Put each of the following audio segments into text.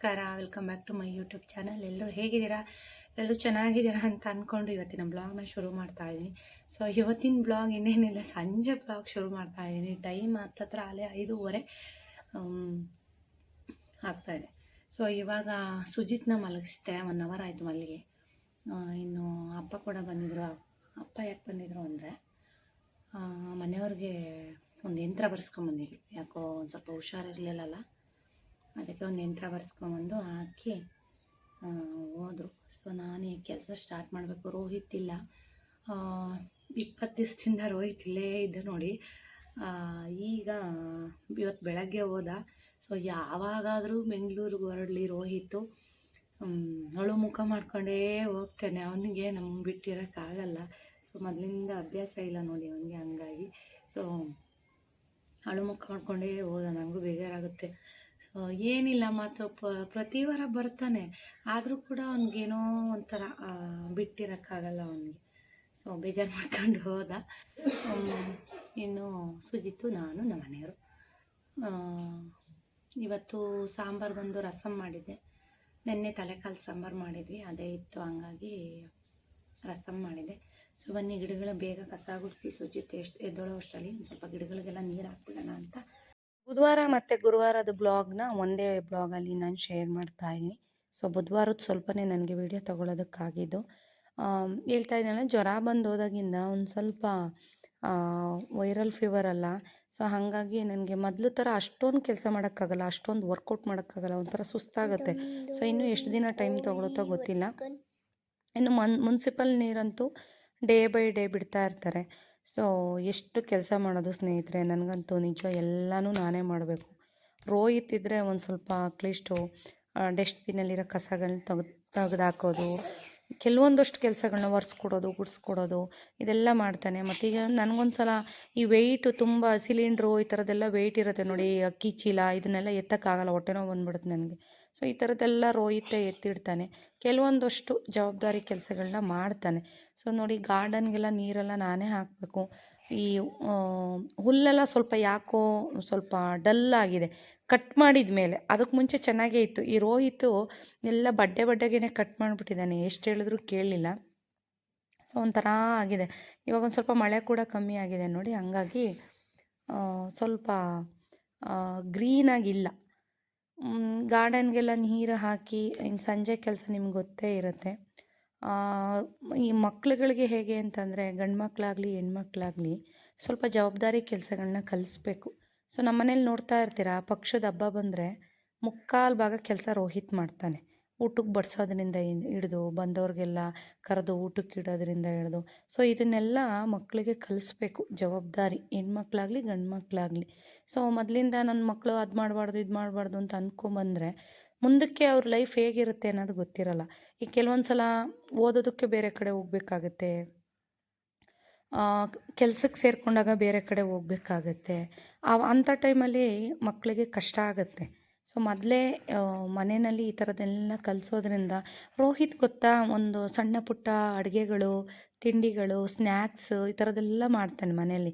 ನಮಸ್ಕಾರ welcome back to my YouTube channel ಎಲ್ಲರೂ ಹೇಗಿದ್ದೀರಾ? ಎಲ್ಲರೂ ಚೆನ್ನಾಗಿದ್ದೀರಾ ಅಂತ ಅಂದ್ಕೊಂಡು ಇವತ್ತಿನ ಬ್ಲಾಗ್ನ ಶುರು ಮಾಡ್ತಾ ಇದ್ದೀನಿ ಸೊ ಇವತ್ತಿನ ಬ್ಲಾಗ್ ಇನ್ನೇನಿಲ್ಲ, ಸಂಜೆ ಬ್ಲಾಗ್ ಶುರು ಮಾಡ್ತಾ ಇದ್ದೀನಿ ಟೈಮ್ ಹತ್ತತ್ರ ಅಲ್ಲೇ ಐದೂವರೆ ಆಗ್ತಾಯಿದೆ ಸೊ ಇವಾಗ ಸುಜಿತ್ನ ಮಲಗಿಸ್ದೆ ಒನ್ ಅವರ್ ಆಯಿತು ಮಲ್ಲಿಗೆ ಇನ್ನು ಅಪ್ಪ ಕೂಡ ಬಂದಿದ್ರು. ಅಪ್ಪ ಯಾಕೆ ಬಂದಿದ್ರು ಅಂದರೆ ಮನೆಯವ್ರಿಗೆ ಒಂದು ಯಂತ್ರ ಬರ್ಸ್ಕೊಂಬಂದಿದ್ವಿ ಯಾಕೋ ಒಂದು ಸ್ವಲ್ಪ ಹುಷಾರಿರಲಿಲ್ಲಲ್ಲ ಅದಕ್ಕೆ ಒಂದು ಯಂತ್ರ ಬರ್ಸ್ಕೊಂಬಂದು ಹಾಕಿ ಹೋದರು. ಸೊ ನಾನು ಕೆಲಸ ಸ್ಟಾರ್ಟ್ ಮಾಡಬೇಕು. ರೋಹಿತ್ ಇಲ್ಲ. ಇಪ್ಪತ್ತು ದಿವಸದಿಂದ ರೋಹಿತ್ ಇಲ್ಲೇ ಇದ್ದ ನೋಡಿ. ಈಗ ಇವತ್ತು ಬೆಳಗ್ಗೆ ಹೋದ. ಸೊ ಯಾವಾಗಾದರೂ ಬೆಂಗಳೂರಿಗೆ ಹೊರಡಲಿ ರೋಹಿತು ಅಳು ಮುಖ ಮಾಡ್ಕೊಂಡೇ ಹೋಗ್ತಾನೆ. ಅವನಿಗೆ ನಮ್ಗೆ ಬಿಟ್ಟಿರೋಕ್ಕಾಗಲ್ಲ. ಸೊ ಮೊದಲಿಂದ ಅಭ್ಯಾಸ ಇಲ್ಲ ನೋಡಿ ಅವನಿಗೆ ಹಂಗಾಗಿ. ಸೊ ಅಳು ಮುಖ ಮಾಡ್ಕೊಂಡೇ ಹೋದ. ನನಗೂ ಬೇಜಾರಾಗುತ್ತೆ. ಏನಿಲ್ಲ ಮತ್ತು ಪ, ಪ್ರತಿ ವಾರ ಬರ್ತಾನೆ. ಆದರೂ ಕೂಡ ಅವ್ನಿಗೇನೋ ಒಂಥರ ಬಿಟ್ಟಿರೋಕ್ಕಾಗಲ್ಲ ಅವನಿಗೆ. ಸೊ, ಬೇಜಾರು ಮಾಡ್ಕೊಂಡು ಹೋದ. ಇನ್ನು ಸುಜಿತ್ತು ನಾನು, ನಮ್ಮ ಮನೆಯವರು. ಇವತ್ತು ಸಾಂಬಾರು ಬಂದು ರಸಂ ಮಾಡಿದ್ದೆ. ನಿನ್ನೆ ತಲೆಕಾಲು ಸಾಂಬಾರು ಮಾಡಿದ್ವಿ. ಅದೇ ಇತ್ತು, ಹಂಗಾಗಿ ರಸಂ ಮಾಡಿದೆ. ಸೊ, ಬನ್ನಿ, ಗಿಡಗಳು ಬೇಗ ಕಸ ಗುಡಿಸಿ, ಸುಜಿತು ಎಷ್ಟು, ಎದ್ದೊಳೋ ಅಷ್ಟರಲ್ಲಿ ಸ್ವಲ್ಪ ಗಿಡಗಳಿಗೆಲ್ಲ ನೀರು ಹಾಕ್ಬಿಡೋಣ ಅಂತ ಬುಧವಾರ ಮತ್ತು ಗುರುವಾರದ ಬ್ಲಾಗ್ನ ಒಂದೇ ಬ್ಲಾಗಲ್ಲಿ ನಾನು ಶೇರ್ ಮಾಡ್ತಾ ಇದ್ದೀನಿ. ಸೊ, ಬುಧವಾರದ ಸ್ವಲ್ಪನೇ ನನಗೆ ವಿಡಿಯೋ ತೊಗೊಳೋದಕ್ಕಾಗಿದ್ದು ಹೇಳ್ತಾ ಇದ್ದೀನಲ್ಲ, ಜ್ವರ ಬಂದು ಹೋದಾಗಿಂದ ಒಂದು ಸ್ವಲ್ಪ ವೈರಲ್ ಫೀವರ್ ಅಲ್ಲ. ಸೊ, ಹಾಗಾಗಿ ನನಗೆ ಮೊದಲು ಥರ ಅಷ್ಟೊಂದು ಕೆಲಸ ಮಾಡೋಕ್ಕಾಗಲ್ಲ, ಅಷ್ಟೊಂದು ವರ್ಕೌಟ್ ಮಾಡೋಕ್ಕಾಗಲ್ಲ, ಒಂಥರ ಸುಸ್ತಾಗುತ್ತೆ. ಸೊ, ಇನ್ನೂ ಎಷ್ಟು ದಿನ ಟೈಮ್ ತೊಗೊಳುತ್ತೋ ಗೊತ್ತಿಲ್ಲ. ಇನ್ನು ಮನ್, ಮುನ್ಸಿಪಲ್ ನೀರಂತೂ ಡೇ ಬೈ ಡೇ ಬಿಡ್ತಾ ಇರ್ತಾರೆ. ಸೊ, ಎಷ್ಟು ಕೆಲಸ ಮಾಡೋದು ಸ್ನೇಹಿತರೆ, ನನಗಂತೂ ನಿಜ ಎಲ್ಲನೂ ನಾನೇ ಮಾಡಬೇಕು. ರೋ ಇದ್ದರೆ ಒಂದು ಸ್ವಲ್ಪ ಅಟ್ಲೀಸ್ಟು ಡಸ್ಟ್ಬಿನಲ್ಲಿರೋ ಕಸಗಳನ್ನ ತೆಗ್ದು ತೆಗೆದಾಕೋದು ಕೆಲವೊಂದಷ್ಟು ಕೆಲಸಗಳನ್ನ ಒರೆಸ್ಕೊಡೋದು, ಗುಡಿಸ್ಕೊಡೋದು, ಇದೆಲ್ಲ ಮಾಡ್ತಾನೆ. ಮತ್ತು ಈಗ ಸಲ ಈ ವೆಯ್ಟು ತುಂಬ ಸಿಲಿಂಡ್ರು ಈ ಥರದ್ದೆಲ್ಲ ವೆಯ್ಟ್ ಇರುತ್ತೆ ನೋಡಿ ಅಕ್ಕಿ ಚೀಲ ಇದನ್ನೆಲ್ಲ ಎತ್ತಕ್ಕಾಗಲ್ಲ, ಹೊಟ್ಟೆ ನೋವು ಬಂದ್ಬಿಡುತ್ತೆ ನನಗೆ. ಸೊ, ಈ ಥರದ್ದೆಲ್ಲ ರೋಹಿತೆ ಎತ್ತಿಡ್ತಾನೆ. ಕೆಲವೊಂದಷ್ಟು ಜವಾಬ್ದಾರಿ ಕೆಲಸಗಳನ್ನ ಮಾಡ್ತಾನೆ. ಸೊ, ನೋಡಿ, ಗಾರ್ಡನ್ಗೆಲ್ಲ ನೀರೆಲ್ಲ ನಾನೇ ಹಾಕಬೇಕು. ಈ ಹುಲ್ಲೆಲ್ಲ ಸ್ವಲ್ಪ ಯಾಕೋ ಸ್ವಲ್ಪ ಡಲ್ ಆಗಿದೆ. ಕಟ್ ಮಾಡಿದ ಮೇಲೆ ಅದಕ್ಕೆ ಮುಂಚೆ ಚೆನ್ನಾಗೇ ಇತ್ತು. ಈ ರೋಹಿತು ಎಲ್ಲ ಬಡ್ಡೆ ಬಡ್ಡೆಗೇನೆ ಕಟ್ ಮಾಡಿಬಿಟ್ಟಿದ್ದಾನೆ. ಎಷ್ಟು ಹೇಳಿದ್ರು ಕೇಳಲಿಲ್ಲ. ಸೊ, ಒಂಥರ ಆಗಿದೆ. ಇವಾಗ ಒಂದು ಸ್ವಲ್ಪ ಮಳೆ ಕೂಡ ಕಮ್ಮಿ ಆಗಿದೆ ನೋಡಿ. ಹಂಗಾಗಿ ಸ್ವಲ್ಪ ಗ್ರೀನಾಗಿಲ್ಲ. ಗಾರ್ಡನ್ಗೆಲ್ಲ ನೀರು ಹಾಕಿ ಇನ್ನು ಸಂಜೆ ಕೆಲಸ ನಿಮ್ಗೆ ಗೊತ್ತೇ ಇರುತ್ತೆ. ಈ ಮಕ್ಳುಗಳಿಗೆ ಹೇಗೆ ಅಂತಂದರೆ, ಗಂಡು ಮಕ್ಕಳಾಗಲಿ ಹೆಣ್ಮಕ್ಳಾಗಲಿ ಸ್ವಲ್ಪ ಜವಾಬ್ದಾರಿ ಕೆಲಸಗಳನ್ನ ಕಲಿಸ್ಬೇಕು. ಸೊ ನಮ್ಮ ಮನೇಲಿ ನೋಡ್ತಾ ಇರ್ತೀರಾ, ಪಕ್ಷದ ಹಬ್ಬ ಬಂದರೆ ಮುಕ್ಕಾಲು ಭಾಗ ಕೆಲಸ ರೋಹಿತ್ ಮಾಡ್ತಾನೆ. ಊಟಕ್ಕೆ ಬಡಿಸೋದ್ರಿಂದ ಹಿಡಿದು, ಬಂದವ್ರಿಗೆಲ್ಲ ಕರೆದು ಊಟಕ್ಕೆ ಇಡೋದ್ರಿಂದ ಹಿಡಿದು. ಸೊ ಇದನ್ನೆಲ್ಲ ಮಕ್ಕಳಿಗೆ ಕಲಿಸ್ಬೇಕು. ಜವಾಬ್ದಾರಿ. ಹೆಣ್ಮಕ್ಳಾಗಲಿ ಗಂಡು ಮಕ್ಕಳಾಗಲಿ ಸೊ ಮೊದಲಿಂದ ನನ್ನ ಮಕ್ಕಳು ಅದು ಮಾಡಬಾರ್ದು, ಇದು ಮಾಡಬಾರ್ದು ಅಂತ ಅಂದ್ಕೊಂಬಂದರೆ ಮುಂದಕ್ಕೆ ಅವ್ರ ಲೈಫ್ ಹೇಗಿರುತ್ತೆ ಅನ್ನೋದು ಗೊತ್ತಿರಲ್ಲ. ಈಗ ಕೆಲವೊಂದು ಸಲ ಓದೋದಕ್ಕೆ ಬೇರೆ ಕಡೆ ಹೋಗ್ಬೇಕಾಗತ್ತೆ. ಕೆಲ್ಸಕ್ಕೆ ಸೇರಿಕೊಂಡಾಗ ಬೇರೆ ಕಡೆ ಹೋಗ್ಬೇಕಾಗತ್ತೆ. ಅಂಥ ಟೈಮಲ್ಲಿ ಮಕ್ಕಳಿಗೆ ಕಷ್ಟ ಆಗುತ್ತೆ. ಸೊ ಮೊದಲೇ ಮನೆಯಲ್ಲಿ ಈ ಥರದ್ದೆಲ್ಲ ಕಲಿಸೋದ್ರಿಂದ ರೋಹಿತ್ ಗೊತ್ತಾ ಒಂದು ಸಣ್ಣ ಪುಟ್ಟ ಅಡುಗೆಗಳು, ತಿಂಡಿಗಳು ಸ್ನ್ಯಾಕ್ಸ್ ಈ ಥರದ್ದೆಲ್ಲ ಮಾಡ್ತಾನೆ ಮನೆಯಲ್ಲಿ.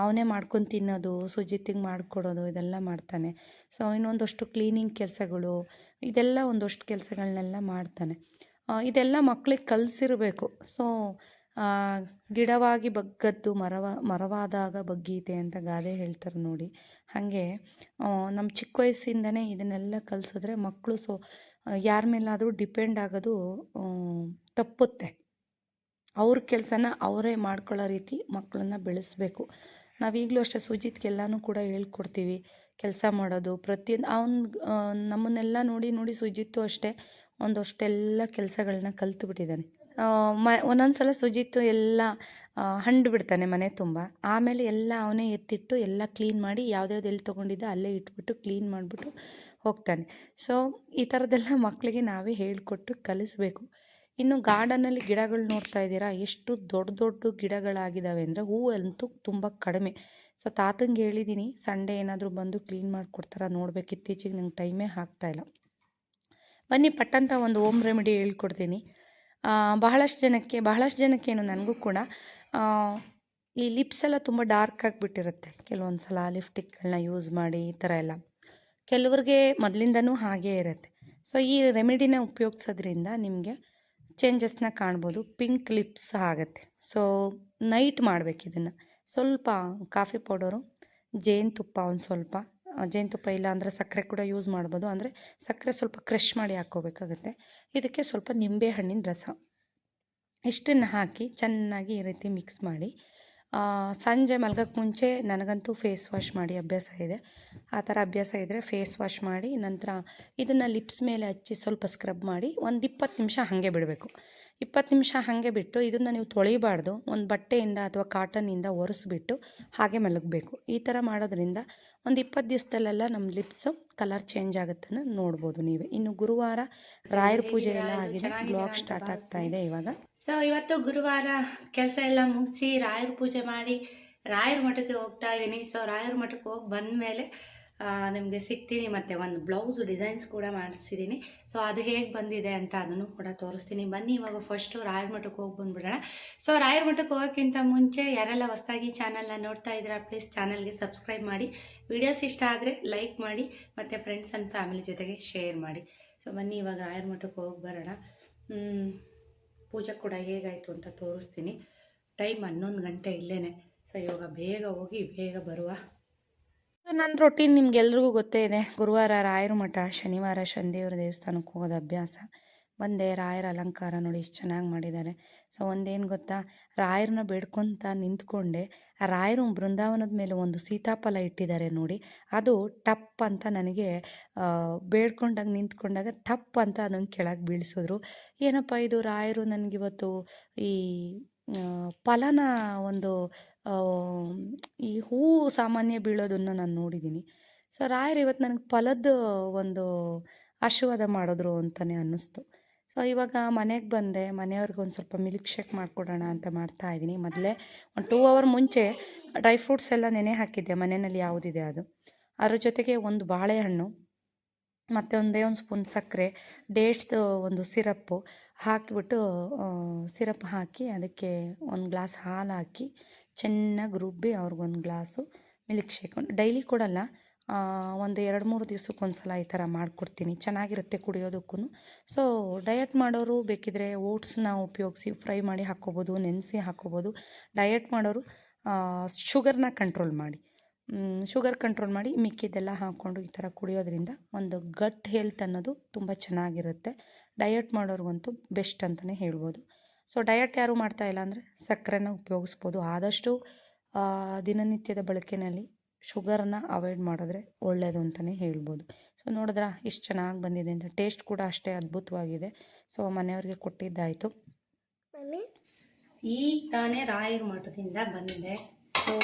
ಅವನೇ ಮಾಡ್ಕೊಂಡು ತಿನ್ನೋದು ಸುಜಿತಿಗೆ ಮಾಡಿಕೊಡೋದು, ಇದೆಲ್ಲ ಮಾಡ್ತಾನೆ. ಸೊ ಇನ್ನೊಂದಷ್ಟು ಕ್ಲೀನಿಂಗ್ ಕೆಲಸಗಳು, ಇದೆಲ್ಲ ಒಂದಷ್ಟು ಕೆಲಸಗಳನ್ನೆಲ್ಲ ಮಾಡ್ತಾನೆ. ಇದೆಲ್ಲ ಮಕ್ಕಳಿಗೆ ಕಲಿಸಿರಬೇಕು. ಸೊ ಗಿಡವಾಗಿ ಬಗ್ಗದ್ದು ಮರವ, ಮರವಾದಾಗ ಬಗ್ಗೀತೆ ಅಂತ ಗಾದೆ ಹೇಳ್ತಾರೆ ನೋಡಿ. ಹಾಗೆ ನಮ್ಮ ಚಿಕ್ಕ ವಯಸ್ಸಿಂದನೇ ಇದನ್ನೆಲ್ಲ ಕಲಿಸಿದ್ರೆ ಮಕ್ಕಳು ಸೊ ಯಾರ ಮೇಲಾದರೂ ಡಿಪೆಂಡ್ ಆಗೋದು ತಪ್ಪುತ್ತೆ. ಅವ್ರ ಕೆಲಸನ ಅವರೇ ಮಾಡ್ಕೊಳ್ಳೋ ರೀತಿ ಮಕ್ಕಳನ್ನ ಬೆಳೆಸಬೇಕು. ನಾವೀಗಲೂ ಅಷ್ಟೇ ಸುಜಿತ್ಗೆಲ್ಲನೂ ಕೂಡ ಹೇಳ್ಕೊಡ್ತೀವಿ, ಕೆಲಸ ಮಾಡೋದು, ಪ್ರತಿಯೊಂದು, ಅವ್ನು ನಮ್ಮನ್ನೆಲ್ಲ ನೋಡಿ ನೋಡಿ ಸುಜಿತ್ತು ಅಷ್ಟೇ ಒಂದಷ್ಟೆಲ್ಲ ಕೆಲಸಗಳನ್ನ ಕಲ್ತು ಬಿಟ್ಟಿದ್ದಾನೆ ಮ ಒಂದೊಂದು ಸಲ ಸುಜಿತ್ತು ಎಲ್ಲ ಹಂಡು ಬಿಡ್ತಾನೆ ಮನೆ ತುಂಬ. ಆಮೇಲೆ ಎಲ್ಲ ಅವನೇ ಎತ್ತಿಟ್ಟು ಎಲ್ಲ ಕ್ಲೀನ್ ಮಾಡಿ ಯಾವ್ದ್ಯಾವ್ದು ಎಲ್ಲಿ ತೊಗೊಂಡಿದ್ದ ಅಲ್ಲೇ ಇಟ್ಬಿಟ್ಟು ಕ್ಲೀನ್ ಮಾಡಿಬಿಟ್ಟು ಹೋಗ್ತಾನೆ. ಸೊ ಈ ಥರದ್ದೆಲ್ಲ ಮಕ್ಕಳಿಗೆ ನಾವೇ ಹೇಳಿಕೊಟ್ಟು ಕಲಿಸ್ಬೇಕು. ಇನ್ನು ಗಾರ್ಡನಲ್ಲಿ ಗಿಡಗಳು ನೋಡ್ತಾ ಇದ್ದೀರಾ? ಎಷ್ಟು ದೊಡ್ಡ ದೊಡ್ಡ ಗಿಡಗಳಾಗಿದ್ದಾವೆ ಅಂದರೆ ಹೂವಂತೂ ತುಂಬ ಕಡಿಮೆ. ಸೊ ತಾತಂಗೆ ಹೇಳಿದ್ದೀನಿ ಸಂಡೇ ಏನಾದರೂ ಬಂದು ಕ್ಲೀನ್ ಮಾಡಿಕೊಡ್ತಾರ ನೋಡ್ಬೇಕು. ಇತ್ತೀಚೆಗೆ ನಂಗೆ ಟೈಮೇ ಆಗ್ತಾಯಿಲ್ಲ ಬನ್ನಿ, ಪಟ್ಟಂತ ಒಂದು ಓಮ್ ರೆಮಿಡಿ ಹೇಳ್ಕೊಡ್ತೀನಿ. ಬಹಳಷ್ಟು ಜನಕ್ಕೆ, ಬಹಳಷ್ಟು ಜನಕ್ಕೇನು ನನಗೂ ಕೂಡ ಈ ಲಿಪ್ಸ್ ಎಲ್ಲ ತುಂಬ ಡಾರ್ಕ್ ಆಗಿಬಿಟ್ಟಿರುತ್ತೆ. ಕೆಲವೊಂದು ಸಲ ಲಿಪ್ಸ್ಟಿಕ್ಗಳನ್ನ ಯೂಸ್ ಮಾಡಿ ಈ ಥರ ಎಲ್ಲ. ಕೆಲವ್ರಿಗೆ ಮೊದಲಿಂದನೂ ಹಾಗೇ ಇರುತ್ತೆ. ಸೊ ಈ ರೆಮಿಡಿನ ಉಪಯೋಗಿಸೋದ್ರಿಂದ ನಿಮಗೆ ಚೇಂಜಸ್ನ ಕಾಣ್ಬೋದು. ಪಿಂಕ್ ಲಿಪ್ಸ್ ಆಗುತ್ತೆ. ಸೊ ನೈಟ್ ಮಾಡಬೇಕು ಇದನ್ನು. ಸ್ವಲ್ಪ ಕಾಫಿ ಪೌಡರು ಜೇನುತುಪ್ಪ ಒಂದು ಸ್ವಲ್ಪ. ಜೇನುತುಪ್ಪ ಇಲ್ಲ ಅಂದರೆ ಸಕ್ಕರೆ ಕೂಡ ಯೂಸ್ ಮಾಡ್ಬೋದು. ಅಂದರೆ ಸಕ್ಕರೆ ಸ್ವಲ್ಪ ಕ್ರಷ್ ಮಾಡಿ ಹಾಕ್ಕೋಬೇಕಾಗುತ್ತೆ. ಇದಕ್ಕೆ ಸ್ವಲ್ಪ ನಿಂಬೆ ಹಣ್ಣಿನ ರಸ. ಇಷ್ಟನ್ನು ಹಾಕಿ ಚೆನ್ನಾಗಿ ಈ ರೀತಿ ಮಿಕ್ಸ್ ಮಾಡಿ. ಸಂಜೆ ಮಲ್ಗೋಕ್ಕೆ ಮುಂಚೆ ನನಗಂತೂ ಫೇಸ್ ವಾಶ್ ಮಾಡಿ ಅಭ್ಯಾಸ ಇದೆ. ಆ ಥರ ಅಭ್ಯಾಸ ಇದ್ದರೆ ಫೇಸ್ ವಾಶ್ ಮಾಡಿ ನಂತರ ಇದನ್ನು ಲಿಪ್ಸ್ ಮೇಲೆ ಹಚ್ಚಿ ಸ್ವಲ್ಪ ಸ್ಕ್ರಬ್ ಮಾಡಿ ಒಂದು ಇಪ್ಪತ್ತು ನಿಮಿಷ ಹಾಗೆ ಬಿಡಬೇಕು. ಇಪ್ಪತ್ತು ನಿಮಿಷ ಹಾಗೆ ಬಿಟ್ಟು ಇದನ್ನು ನೀವು ತೊಳಿಬಾರ್ದು. ಒಂದು ಬಟ್ಟೆಯಿಂದ ಅಥವಾ ಕಾಟನ್ನಿಂದ ಒರೆಸ್ಬಿಟ್ಟು ಹಾಗೆ ಮಲಗಬೇಕು. ಈ ಥರ ಮಾಡೋದ್ರಿಂದ ಒಂದು ಇಪ್ಪತ್ತು ದಿವಸದಲ್ಲೆಲ್ಲ ನಮ್ಮ ಲಿಪ್ಸು ಕಲರ್ ಚೇಂಜ್ ಆಗುತ್ತನ್ನು ನೋಡ್ಬೋದು ನೀವೇ. ಇನ್ನು ಗುರುವಾರ ರಾಯರ ಪೂಜೆ ಎಲ್ಲ ಆಗಿದೆ. ಬ್ಲಾಗ್ ಸ್ಟಾರ್ಟ್ ಆಗ್ತಾ ಇದೆ ಇವಾಗ. ಸೊ ಇವತ್ತು ಗುರುವಾರ ಕೆಲಸ ಎಲ್ಲ ಮುಗಿಸಿ ರಾಯರ ಪೂಜೆ ಮಾಡಿ ರಾಯರ ಮಠಕ್ಕೆ ಹೋಗ್ತಾ ಇದ್ದೀನಿ. ಸೊ ರಾಯರ ಮಠಕ್ಕೆ ಹೋಗಿ ಬಂದ ಮೇಲೆ ನಿಮಗೆ ಸಿಗ್ತೀನಿ ಮತ್ತು ಒಂದು ಬ್ಲೌಸ್ ಡಿಸೈನ್ಸ್ ಕೂಡ ಮಾಡಿಸಿದ್ದೀನಿ. ಸೊ ಅದು ಹೇಗೆ ಬಂದಿದೆ ಅಂತ ಅದನ್ನು ಕೂಡ ತೋರಿಸ್ತೀನಿ. ಬನ್ನಿ, ಇವಾಗ ಫಸ್ಟು ರಾಯರ ಮಠಕ್ಕೆ ಹೋಗಿ ಬಂದ್ಬಿಡೋಣ. ಸೊ ರಾಯರ ಮಠಕ್ಕೆ ಹೋಗೋಕ್ಕಿಂತ ಮುಂಚೆ ಯಾರೆಲ್ಲ ಹೊಸ್ದಾಗಿ ಚಾನಲ್ನ ನೋಡ್ತಾ ಇದ್ದೀರಾ ಪ್ಲೀಸ್ ಚಾನಲ್ಗೆ ಸಬ್ಸ್ಕ್ರೈಬ್ ಮಾಡಿ. ವಿಡಿಯೋಸ್ ಇಷ್ಟ ಆದರೆ ಲೈಕ್ ಮಾಡಿ, ಮತ್ತು ಫ್ರೆಂಡ್ಸ್ ಆ್ಯಂಡ್ ಫ್ಯಾಮಿಲಿ ಜೊತೆಗೆ ಶೇರ್ ಮಾಡಿ. ಸೊ ಬನ್ನಿ, ಇವಾಗ ರಾಯರ ಮಠಕ್ಕೆ ಹೋಗಿ ಬರೋಣ. ಪೂಜೆ ಕೂಡ ಹೇಗಾಯಿತು ಅಂತ ತೋರಿಸ್ತೀನಿ. ಟೈಮ್ ಹನ್ನೊಂದು ಗಂಟೆ ಇಲ್ಲೇ ಸೊ ಇವಾಗ ಬೇಗ ಹೋಗಿ ಬೇಗ ಬರುವ. ನನ್ನ ರೊಟೀನ್ ನಿಮ್ಗೆಲ್ರಿಗೂ ಗೊತ್ತೇ ಇದೆ. ಗುರುವಾರ ರಾಯರು ಮಠ ಶನಿವಾರ ಶನಿದೇವರ ದೇವಸ್ಥಾನಕ್ಕೆ ಹೋಗೋದು ಅಭ್ಯಾಸ. ಬಂದೆ ರಾಯರ ಅಲಂಕಾರ ನೋಡಿ ಎಷ್ಟು ಚೆನ್ನಾಗಿ ಮಾಡಿದ್ದಾರೆ. ಸೊ, ಒಂದೇನು ಗೊತ್ತಾ? ರಾಯರನ್ನ ಬೇಡ್ಕೊತ ನಿಂತ್ಕೊಂಡೆ, ಆ ರಾಯರು ಬೃಂದಾವನದ ಮೇಲೆ ಒಂದು ಸೀತಾಫಲ ಇಟ್ಟಿದ್ದಾರೆ ನೋಡಿ. ಅದು ಟಪ್ ಅಂತ ನನಗೆ ಬೇಡ್ಕೊಂಡಾಗ ನಿಂತ್ಕೊಂಡಾಗ ಟಪ್ ಅಂತ ಅದನ್ನು ಕೆಳಗೆ ಬೀಳಿಸಿದ್ರು. ಏನಪ್ಪ ಇದು? ರಾಯರು ನನಗಿವತ್ತು ಈ ಫಲನ ಒಂದು ಈ ಹೂವು ಸಾಮಾನ್ಯ ಬೀಳೋದನ್ನು ನಾನು ನೋಡಿದ್ದೀನಿ ಸೊ, ರಾಯರು ಇವತ್ತು ನನಗೆ ಫಲದ ಒಂದು ಆಶೀರ್ವಾದ ಮಾಡಿದ್ರು ಅಂತಲೇ ಅನ್ನಿಸ್ತು. ಸೊ ಇವಾಗ ಮನೆಗೆ ಬಂದೆ. ಮನೆಯವ್ರಿಗೆ ಒಂದು ಸ್ವಲ್ಪ ಮಿಲ್ಕ್ ಶೇಕ್ ಮಾಡಿಕೊಡೋಣ ಅಂತ ಮಾಡ್ತಾ ಇದ್ದೀನಿ. ಮೊದಲೇ ಒಂದು ಟೂ ಅವರ್ ಮುಂಚೆ ಡ್ರೈ ಫ್ರೂಟ್ಸ್ ಎಲ್ಲ ನೆನೆ ಹಾಕಿದ್ದೆ. ಮನೆಯಲ್ಲಿ ಯಾವುದಿದೆ ಅದು. ಅದರ ಜೊತೆಗೆ ಒಂದು ಬಾಳೆಹಣ್ಣು, ಮತ್ತು ಒಂದೇ ಒಂದು ಸ್ಪೂನ್ ಸಕ್ಕರೆ ಡೇಟ್ಸ್ದು ಒಂದು ಸಿರಪ್ಪು ಹಾಕಿಬಿಟ್ಟು ಸಿರಪ್ ಹಾಕಿ ಅದಕ್ಕೆ ಒಂದು ಗ್ಲಾಸ್ ಹಾಲು ಹಾಕಿ ಚೆನ್ನಾಗಿ ರುಬ್ಬಿ ಅವ್ರಿಗೊಂದು ಗ್ಲಾಸು ಮಿಲ್ಕ್ ಶೇಕ್ ಡೈಲಿ ಕೊಡಲ್ಲ. ಒಂದು ಎರಡು ಮೂರು ದಿವ್ಸಕ್ಕೆ ಸಲ ಈ ಥರ ಮಾಡಿಕೊಡ್ತೀನಿ. ಚೆನ್ನಾಗಿರುತ್ತೆ ಕುಡಿಯೋದಕ್ಕೂ ಸೊ ಡಯಟ್ ಮಾಡೋರು ಬೇಕಿದ್ರೆ ಓಟ್ಸ್ನ ಉಪಯೋಗಿಸಿ ಫ್ರೈ ಮಾಡಿ ಹಾಕ್ಕೋಬೋದು, ನೆನೆಸಿ ಹಾಕ್ಕೋಬೋದು. ಡಯಟ್ ಮಾಡೋರು ಶುಗರ್ನ ಕಂಟ್ರೋಲ್ ಮಾಡಿ. ಶುಗರ್ ಕಂಟ್ರೋಲ್ ಮಾಡಿ ಮಿಕ್ಕಿದ್ದೆಲ್ಲ ಹಾಕ್ಕೊಂಡು ಈ ಥರ ಕುಡಿಯೋದ್ರಿಂದ ಒಂದು ಗಟ್ ಹೆಲ್ತ್ ಅನ್ನೋದು ತುಂಬ ಚೆನ್ನಾಗಿರುತ್ತೆ. ಡಯಟ್ ಮಾಡೋರಿಗಂತೂ ಬೆಸ್ಟ್ ಅಂತಲೇ ಹೇಳ್ಬೋದು. ಸೊ ಡಯಟ್ ಯಾರು ಮಾಡ್ತಾ ಇಲ್ಲ ಅಂದರೆ ಸಕ್ಕರೆನ ಉಪಯೋಗಿಸ್ಬೋದು. ಆದಷ್ಟು ದಿನನಿತ್ಯದ ಬಳಕೆಯಲ್ಲಿ ಶುಗರನ್ನು ಅವಾಯ್ಡ್ ಮಾಡಿದ್ರೆ ಒಳ್ಳೆಯದು ಅಂತಲೇ ಹೇಳ್ಬೋದು. ಸೊ ನೋಡಿದ್ರಾ ಇಷ್ಟು ಚೆನ್ನಾಗಿ ಬಂದಿದೆ ಅಂತ. ಟೇಸ್ಟ್ ಕೂಡ ಅಷ್ಟೇ ಅದ್ಭುತವಾಗಿದೆ. ಸೊ ಮನೆಯವ್ರಿಗೆ ಕೊಟ್ಟಿದ್ದಾಯಿತು. ಈ ತಾನೇ ರಾಯರ್ ಮಠದಿಂದ ಬಂದಿದೆ. ಸೊ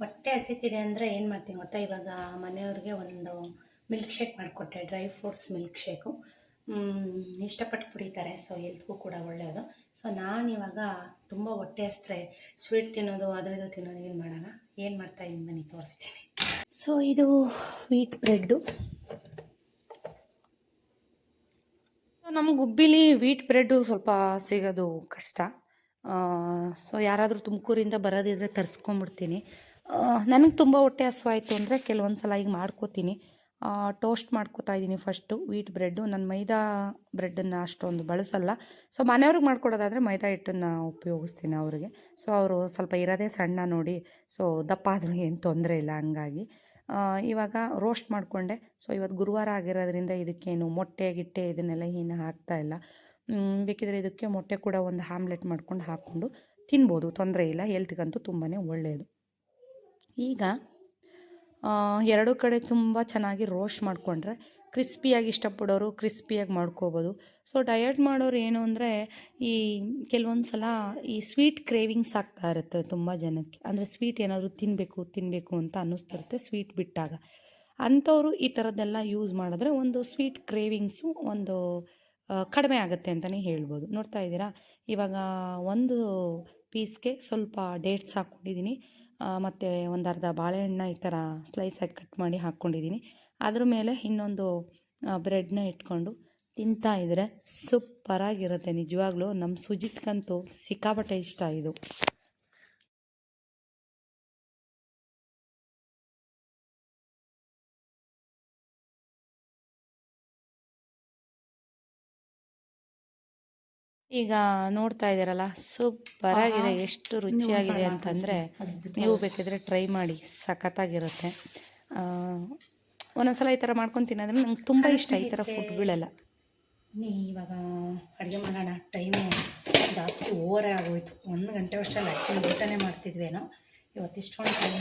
ಹೊಟ್ಟೆ ಹಸಿತಿದೆ ಅಂದರೆ ಏನು ಮಾಡ್ತೀನಿ ಗೊತ್ತಾ? ಇವಾಗ ಮನೆಯವ್ರಿಗೆ ಒಂದು ಮಿಲ್ಕ್ ಶೇಕ್ ಮಾಡಿಕೊಟ್ಟೆ ಡ್ರೈ ಫ್ರೂಟ್ಸ್ ಮಿಲ್ಕ್ ಶೇಕು ಇಷ್ಟಪಟ್ಟು ಕುಡಿತಾರೆ. ಸೊ ಎಲ್ತ್ಗೂ ಕೂಡ ಒಳ್ಳೆಯದು ಸೊ ನಾನು ಇವಾಗ ತುಂಬ ಹೊಟ್ಟೆ ಹಸ್ರೆ ಸ್ವೀಟ್ ತಿನ್ನೋದು, ಅದು ಇದು ತಿನ್ನೋದು ಏನು ಮಾಡೋಣ? ಏನು ಮಾಡ್ತಾ ಇದ್ದೀನಿ ಬನ್ನಿ, ತೋರಿಸ್ತೀನಿ. ಸೊ ಇದು ವೀಟ್ ಬ್ರೆಡ್ಡು ನಮ್ಮ ಗುಬ್ಬಿಲಿ ವೀಟ್ ಬ್ರೆಡ್ಡು ಸ್ವಲ್ಪ ಸಿಗೋದು ಕಷ್ಟ. ಸೊ ಯಾರಾದರೂ ತುಮಕೂರಿಂದ ಬರೋದಿದ್ರೆ ತರಿಸ್ಕೊಂಬಿಡ್ತೀನಿ. ನನಗೆ ತುಂಬ ಹೊಟ್ಟೆ ಹಸುವಾಯಿತು ಅಂದರೆ ಕೆಲವೊಂದು ಸಲ ಈಗ ಮಾಡ್ಕೋತೀನಿ. ಟೋಸ್ಟ್ ಮಾಡ್ಕೋತಾ ಇದ್ದೀನಿ ಫಸ್ಟು ವೀಟ್ ಬ್ರೆಡ್ಡು ನಾನು ಮೈದಾ ಬ್ರೆಡ್ಡನ್ನು ಅಷ್ಟೊಂದು ಬಳಸಲ್ಲ. ಸೊ ಮನೆಯವ್ರಿಗೆ ಮಾಡ್ಕೊಡೋದಾದರೆ ಮೈದಾ ಹಿಟ್ಟನ್ನು ಉಪಯೋಗಿಸ್ತೀನಿ ಅವ್ರಿಗೆ. ಸೊ ಅವರು ಸ್ವಲ್ಪ ಇರೋದೇ ಸಣ್ಣ ನೋಡಿ ಸೊ ದಪ್ಪ ಆದರೂ ಏನು ತೊಂದರೆ ಇಲ್ಲ ಹಂಗಾಗಿ. ಇವಾಗ ರೋಸ್ಟ್ ಮಾಡಿಕೊಂಡೆ. ಸೊ ಇವತ್ತು ಗುರುವಾರ ಆಗಿರೋದ್ರಿಂದ ಇದಕ್ಕೇನು ಮೊಟ್ಟೆ ಗಿಟ್ಟೆ ಇದನ್ನೆಲ್ಲ ಏನು ಹಾಕ್ತಾ ಇಲ್ಲ. ಮ್, ಬೇಕಿದ್ರೆ ಇದಕ್ಕೆ ಮೊಟ್ಟೆ ಕೂಡ ಒಂದು ಆಮ್ಲೆಟ್ ಮಾಡ್ಕೊಂಡು ಹಾಕ್ಕೊಂಡು ತಿನ್ಬೋದು ತೊಂದರೆ ಇಲ್ಲ. ಹೆಲ್ತ್ಗಂತೂ ತುಂಬಾ ಒಳ್ಳೆಯದು ಈಗ ಎರಡೂ ಕಡೆ ತುಂಬ ಚೆನ್ನಾಗಿ ರೋಸ್ಟ್ ಮಾಡಿಕೊಂಡ್ರೆ ಕ್ರಿಸ್ಪಿಯಾಗಿ ಇಷ್ಟಪಡೋರು ಕ್ರಿಸ್ಪಿಯಾಗಿ ಮಾಡ್ಕೋಬೋದು. ಸೊ ಡಯಟ್ ಮಾಡೋರು ಏನು ಅಂದರೆ ಈ ಕೆಲವೊಂದು ಸಲ ಈ ಸ್ವೀಟ್ ಕ್ರೇವಿಂಗ್ಸ್ ಆಗ್ತಾ ಇರುತ್ತೆ ತುಂಬ ಜನಕ್ಕೆ. ಅಂದರೆ ಸ್ವೀಟ್ ಏನಾದರೂ ತಿನ್ನಬೇಕು ತಿನ್ನಬೇಕು ಅಂತ ಅನ್ನಿಸ್ತಿರುತ್ತೆ ಸ್ವೀಟ್ ಬಿಟ್ಟಾಗ. ಅಂಥವರು ಈ ಥರದ್ದೆಲ್ಲ ಯೂಸ್ ಮಾಡಿದ್ರೆ ಒಂದು ಸ್ವೀಟ್ ಕ್ರೇವಿಂಗ್ಸು ಒಂದು ಕಡಿಮೆ ಆಗುತ್ತೆ ಅಂತಲೇ ಹೇಳ್ಬೋದು. ನೋಡ್ತಾ ಇದ್ದೀರಾ? ಇವಾಗ ಒಂದು ಪೀಸ್ಗೆ ಸ್ವಲ್ಪ ಡೇಟ್ಸ್ ಹಾಕ್ಕೊಂಡಿದ್ದೀನಿ. ಮತ್ತು ಒಂದು ಅರ್ಧ ಬಾಳೆಹಣ್ಣ ಈ ಥರ ಸ್ಲೈಸಾಗಿ ಕಟ್ ಮಾಡಿ ಹಾಕ್ಕೊಂಡಿದ್ದೀನಿ ಅದ್ರ ಮೇಲೆ ಇನ್ನೊಂದು ಬ್ರೆಡ್ನ ಇಟ್ಕೊಂಡು ತಿಂತಾ ಇದ್ದರೆ ಸೂಪರಾಗಿರುತ್ತೆ ನಿಜವಾಗ್ಲೂ ನಮ್ಮ ಸುಜಿತ್ಗಂತೂ ಸಿಕ್ಕಾಪಟ್ಟೆ ಇಷ್ಟ ಇದು. ಈಗ ನೋಡ್ತಾ ಇದ್ದೀರಲ್ಲ ಸೂಪರ್ ಆಗಿದೆ ಎಷ್ಟು ರುಚಿಯಾಗಿದೆ ಅಂತಂದರೆ ನೀವು ಬೇಕಿದ್ರೆ ಟ್ರೈ ಮಾಡಿ ಸಖತ್ತಾಗಿರುತ್ತೆ. ಒಂದೊಂದ್ಸಲ ಈ ಥರ ಮಾಡ್ಕೊಂಡು ತಿನ್ನೋದ್ರೆ ನಂಗೆ ತುಂಬ ಇಷ್ಟ ಈ ಥರ ಫುಡ್ಗಳೆಲ್ಲ. ಇವಾಗ ಅಡುಗೆ ಮಾಡೋಣ. ಟೈಮು ಜಾಸ್ತಿ ಓವರೇ ಆಗೋಯ್ತು. ಒಂದು ಗಂಟೆ ವರ್ಷ ಆ್ಯಕ್ಚುಲಿ ಊಟನೇ ಮಾಡ್ತಿದ್ವೇನೋ ಇವತ್ತು ಇಷ್ಟೊಂದು ಟೈಮ್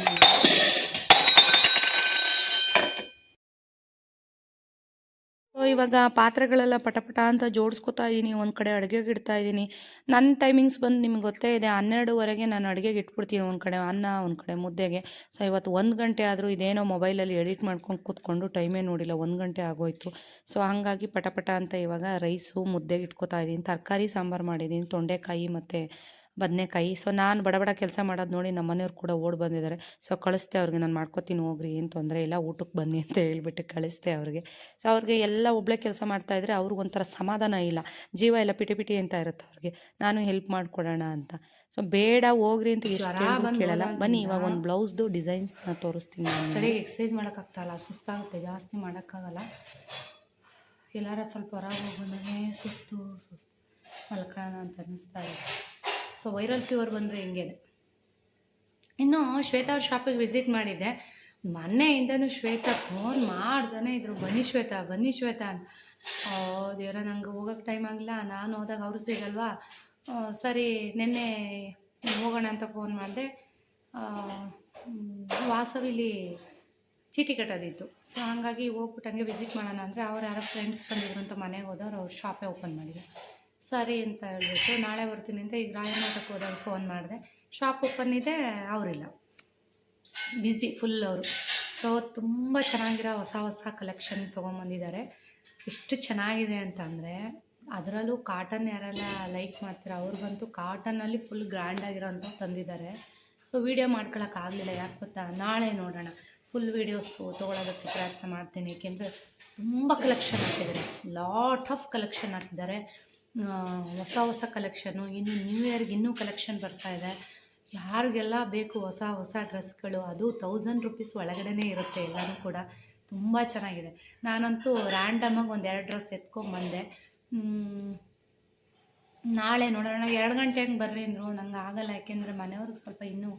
ಸೊ ಇವಾಗ ಪಾತ್ರೆಗಳೆಲ್ಲ ಪಟಪಟ ಅಂತ ಜೋಡಿಸ್ಕೊತಾ ಇದ್ದೀನಿ ಒಂದು ಕಡೆ ಅಡುಗೆಗೆ ಇಡ್ತಾ ಇದ್ದೀನಿ ನನ್ನ ಟೈಮಿಂಗ್ಸ್ ಬಂದು ನಿಮ್ಗೆ ಗೊತ್ತೇ ಇದೆ. ಹನ್ನೆರಡುವರೆಗೆ ನಾನು ಅಡುಗೆಗೆ ಇಟ್ಬಿಡ್ತೀನಿ ಒಂದು ಕಡೆ, ಅನ್ನ ಒಂದು ಕಡೆ ಮುದ್ದೆಗೆ. ಸೊ ಇವತ್ತು ಒಂದು ಗಂಟೆ ಆದರೂ ಇದೇನೋ ಮೊಬೈಲಲ್ಲಿ ಎಡಿಟ್ ಮಾಡ್ಕೊಂಡು ಕೂತ್ಕೊಂಡು ಟೈಮೇ ನೋಡಿಲ್ಲ. ಒಂದು ಗಂಟೆ ಆಗೋಯ್ತು. ಸೊ ಹಾಗಾಗಿ ಪಟಪಟ ಅಂತ ಇವಾಗ ರೈಸು ಮುದ್ದೆಗೆ ಇಟ್ಕೊತಾ ಇದ್ದೀನಿ ತರಕಾರಿ ಸಾಂಬಾರು ಮಾಡಿದ್ದೀನಿ ತೊಂಡೆಕಾಯಿ ಮತ್ತು ಬದನೆಕಾಯಿ. ಸೊ ನಾನು ಬಡ ಬಡ ಕೆಲಸ ಮಾಡೋದು ನೋಡಿ ನಮ್ಮ ಮನೆಯವ್ರು ಕೂಡ ಓಡಿ ಬಂದಿದ್ದಾರೆ ಸೊ ಕಳಿಸ್ತೆ ಅವ್ರಿಗೆ ನಾನು ಮಾಡ್ಕೊತೀನಿ ಹೋಗ್ರಿ ಏನು ತೊಂದರೆ ಇಲ್ಲ ಊಟಕ್ಕೆ ಬನ್ನಿ ಅಂತ ಹೇಳ್ಬಿಟ್ಟು ಕಳಿಸ್ತೆ ಅವ್ರಿಗೆ. ಸೊ ಅವ್ರಿಗೆ ಎಲ್ಲ ಒಬ್ಬಳೇ ಕೆಲಸ ಮಾಡ್ತಾಯಿದ್ರೆ ಅವ್ರಿಗೊಂಥರ ಸಮಾಧಾನ ಇಲ್ಲ. ಜೀವ ಎಲ್ಲ ಪಿಟಿ ಪಿಟಿ ಅಂತ ಇರುತ್ತೆ ಅವ್ರಿಗೆ. ನಾನು ಹೆಲ್ಪ್ ಮಾಡಿಕೊಡೋಣ ಅಂತ. ಸೊ ಬೇಡ ಹೋಗ್ರಿ ಅಂತ ಎಷ್ಟು ಹೇಳಿದ್ರು ಕೇಳಲ್ಲ. ಬನ್ನಿ ಇವಾಗ ಒಂದು ಬ್ಲೌಸ್ದು ಡಿಸೈನ್ಸ್ನ ತೋರಿಸ್ತೀನಿ ನಾನು ಸರಿಯಾಗಿ ಎಕ್ಸಸೈಸ್ ಮಾಡೋಕ್ಕಾಗ್ತಾಯಿಲ್ಲ ಸುಸ್ತಾಗುತ್ತೆ ಜಾಸ್ತಿ ಮಾಡೋಕ್ಕಾಗಲ್ಲ. ಎಲ್ಲಾರ ಸ್ವಲ್ಪ ಹೊರಗೆ ಹೋಗೋದೇ ಸುಸ್ತು ಸುಸ್ತು. ಮಲ್ಕೊಳ್ಳೋಣ ಅಂತ ಅನ್ನಿಸ್ತಾ ಇದೆ. ಸೊ ವೈರಲ್ ಫೀವರ್ ಬಂದರೆ ಹಿಂಗೆ? ಇನ್ನು ಶ್ವೇತಾ ಅವ್ರ ಶಾಪಿಗೆ ವಿಸಿಟ್ ಮಾಡಿದ್ದೆ. ಮೊನ್ನೆಯಿಂದನೂ ಶ್ವೇತಾ ಫೋನ್ ಮಾಡ್ದಾನೆ ಇದ್ರು, ಬನ್ನಿ ಶ್ವೇತಾ ಬನ್ನಿ ಶ್ವೇತಾ ಅಂತ. ಓ, ದೇವರ, ನಂಗೆ ಹೋಗೋಕ್ಕೆ ಟೈಮ್ ಆಗಿಲ್ಲ ನಾನು ಹೋದಾಗ ಅವರು ಸಿಗಲ್ವಾ? ಸರಿ, ನಿನ್ನೆ ಹೋಗೋಣ ಅಂತ ಫೋನ್ ಮಾಡಿದೆ. ವಾಸವಿಲಿ ಚೀಟಿ ಕಟ್ಟೋದಿತ್ತು. ಸೊ ಹಾಗಾಗಿ ಹೋಗ್ಬಿಟ್ಟು ಹಂಗೆ ವಿಸಿಟ್ ಮಾಡೋಣ ಅಂದರೆ ಅವ್ರು ಯಾರೋ ಫ್ರೆಂಡ್ಸ್ ಬಂದಿದ್ರು ಅಂತ ಮನೆಗೆ ಹೋದವ್ರು ಅವ್ರ ಶಾಪೇ ಓಪನ್ ಮಾಡಿದ್ರು. ಸರಿ ಅಂತ ಹೇಳ್ಬಿಟ್ಟು ನಾಳೆ ಬರ್ತೀನಿ ಅಂತ ಈಗ ರಾಯಮಠಕ್ಕೆ ಹೋದಾಗ ಫೋನ್ ಮಾಡಿದೆ. ಶಾಪ್ ಓಪನ್ ಇದೆ, ಅವರಿಲ್ಲ. ಬ್ಯುಸಿ ಫುಲ್ ಅವರು. ಸೊ ತುಂಬ ಚೆನ್ನಾಗಿರೋ ಹೊಸ ಹೊಸ ಕಲೆಕ್ಷನ್ ತೊಗೊಂಬಂದಿದ್ದಾರೆ. ಎಷ್ಟು ಚೆನ್ನಾಗಿದೆ ಅಂತಂದರೆ, ಅದರಲ್ಲೂ ಕಾಟನ್ ಯಾರೆಲ್ಲ ಲೈಕ್ ಮಾಡ್ತೀರ, ಅವ್ರಿಗಂತೂ ಕಾಟನಲ್ಲಿ ಫುಲ್ ಗ್ರ್ಯಾಂಡಾಗಿರೋಂಥ ತಂದಿದ್ದಾರೆ. ಸೊ ವೀಡಿಯೋ ಮಾಡ್ಕೊಳಕ್ಕಾಗಲಿಲ್ಲ ಯಾಕೆ ಗೊತ್ತಾ? ನಾಳೆ ನೋಡೋಣ. ಫುಲ್ ವೀಡಿಯೋಸು ತೊಗೊಳೋದಕ್ಕೆ ಪ್ರಯತ್ನ ಮಾಡ್ತೀನಿ. ಏಕೆಂದರೆ ತುಂಬ ಕಲೆಕ್ಷನ್ ಹಾಕಿದ್ದಾರೆ. ಲಾಟ್ ಆಫ್ ಕಲೆಕ್ಷನ್ ಹಾಕಿದ್ದಾರೆ. ಹೊಸ ಹೊಸ ಕಲೆಕ್ಷನು ಇನ್ನು ನ್ಯೂ ಇಯರ್ಗೆ ಇನ್ನೂ ಕಲೆಕ್ಷನ್ ಬರ್ತಾ ಇದೆ. ಯಾರಿಗೆಲ್ಲ ಬೇಕು ಹೊಸ ಹೊಸ ಡ್ರೆಸ್ಗಳು ಅದು ತೌಸಂಡ್ ರುಪೀಸ್ ಒಳಗಡೆನೇ ಇರುತ್ತೆ ಎಲ್ಲರೂ ಕೂಡ. ತುಂಬ ಚೆನ್ನಾಗಿದೆ. ನಾನಂತೂ ರ್ಯಾಂಡಮಾಗಿ ಒಂದು ಎರಡು ಡ್ರೆಸ್ ಎತ್ಕೊಂಡ್ಬಂದೆ. ನಾಳೆ ನೋಡೋಣ. ಎರಡು ಗಂಟೆ ಹಂಗೆ ಬರ್ರಿ ಅಂದರು. ನಂಗೆ ಆಗಲ್ಲ. ಯಾಕೆಂದರೆ ಮನೆಯವ್ರಿಗೆ ಸ್ವಲ್ಪ ಇನ್ನೂ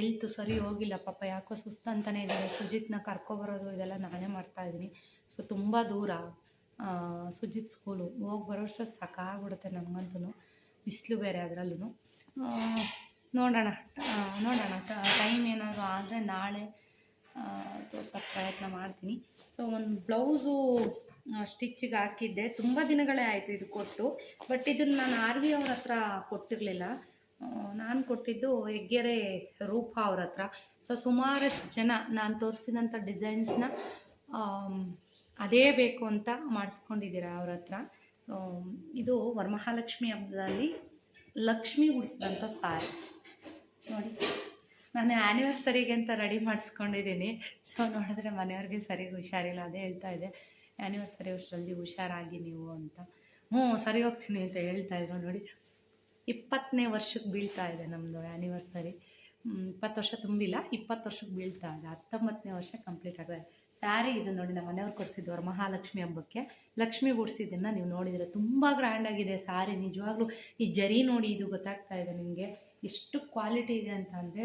ಎಲ್ತು ಸರಿ ಹೋಗಿಲ್ಲ. ಪಾಪ ಯಾಕೋ ಸುಸ್ತು ಅಂತಲೇ ಇದ್ದಾರೆ. ಸುಜಿತ್ನ ಕರ್ಕೊಬರೋದು ಇದೆಲ್ಲ ನಾನೇ ಮಾಡ್ತಾಯಿದ್ದೀನಿ ಸೊ ತುಂಬ ದೂರ. ಸುಜಿತ್ ಸ್ಕೂಲು ಹೋಗಿ ಬರೋಷ್ಟು ಸಾಕಾಗ್ಬಿಡುತ್ತೆ ನನಗಂತೂ ಬಿಸಿಲು ಬೇರೆ ಅದರಲ್ಲೂ ನೋಡೋಣ. ನೋಡೋಣ. ಟೈಮ್ ಏನಾದರೂ ಆದರೆ ನಾಳೆ ತೋರ್ಸೋಕ್ಕೆ ಪ್ರಯತ್ನ ಮಾಡ್ತೀನಿ. ಸೊ ಒಂದು ಬ್ಲೌಸು ಸ್ಟಿಚ್ಚಿಗೆ ಹಾಕಿದ್ದೆ. ತುಂಬ ದಿನಗಳೇ ಆಯಿತು ಇದು ಕೊಟ್ಟು. ಬಟ್ ಇದನ್ನು ನಾನು ಆರ್ ವಿ ಅವ್ರ ಹತ್ರ ಕೊಟ್ಟಿರಲಿಲ್ಲ. ನಾನು ಕೊಟ್ಟಿದ್ದು ಹೆಗ್ಗೆರೆ ರೂಪ ಅವ್ರ ಹತ್ರ. ಸೊ ಸುಮಾರಷ್ಟು ಜನ ನಾನು ತೋರಿಸಿದಂಥ ಡಿಸೈನ್ಸ್ನ ಅದೇ ಬೇಕು ಅಂತ ಮಾಡಿಸ್ಕೊಂಡಿದ್ದೀರಾ ಅವ್ರ ಹತ್ರ? ಸೊ ಇದು ವರಮಹಾಲಕ್ಷ್ಮಿ ಹಬ್ಬದಲ್ಲಿ ಲಕ್ಷ್ಮಿ ಉಡಿಸಿದಂಥ ಸಾರಿ. ನೋಡಿ, ನಾನು ಆ್ಯನಿವರ್ಸರಿಗೆ ಅಂತ ರೆಡಿ ಮಾಡಿಸ್ಕೊಂಡಿದ್ದೀನಿ. ಸೊ ನೋಡಿದ್ರೆ ಮನೆಯವ್ರಿಗೆ ಸರಿಗೆ ಹುಷಾರಿಲ್ಲ, ಅದೇ ಹೇಳ್ತಾ ಇದೆ. ಆ್ಯನಿವರ್ಸರಿ ಅಷ್ಟರಲ್ಲಿ ಹುಷಾರಾಗಿ ನೀವು ಅಂತ. ಹ್ಞೂ, ಸರಿ ಹೋಗ್ತೀನಿ ಅಂತ ಹೇಳ್ತಾ ಇದ್ರು. ನೋಡಿ, ಇಪ್ಪತ್ತನೇ ವರ್ಷಕ್ಕೆ ಬೀಳ್ತಾ ಇದೆ ನಮ್ಮದು ಆ್ಯನಿವರ್ಸರಿ ಇಪ್ಪತ್ತು ವರ್ಷ ತುಂಬಿಲ್ಲ, ಇಪ್ಪತ್ತು ವರ್ಷಕ್ಕೆ ಬೀಳ್ತಾ ಇದೆ. ಹತ್ತೊಂಬತ್ತನೇ ವರ್ಷ ಕಂಪ್ಲೀಟ್ ಆಗಿದೆ. ಸ್ಯಾರಿ ಇದು ನೋಡಿ ನಮ್ಮ ಮನೆಯವ್ರು ಕೊಡಿಸಿದ್ದವ್ರು ಮಹಾಲಕ್ಷ್ಮಿ ಹಬ್ಬಕ್ಕೆ. ಲಕ್ಷ್ಮಿ ಗುಡಿಸಿದ್ದನ್ನು ನೀವು ನೋಡಿದರೆ ತುಂಬ ಗ್ರ್ಯಾಂಡಾಗಿದೆ ಸ್ಯಾರಿ. ನಿಜವಾಗ್ಲೂ ಈ ಜರಿ ನೋಡಿ ಇದು ಗೊತ್ತಾಗ್ತಾ ಇದೆ ನಿಮಗೆ. ಎಷ್ಟು ಕ್ವಾಲಿಟಿ ಇದೆ ಅಂತ ಅಂದರೆ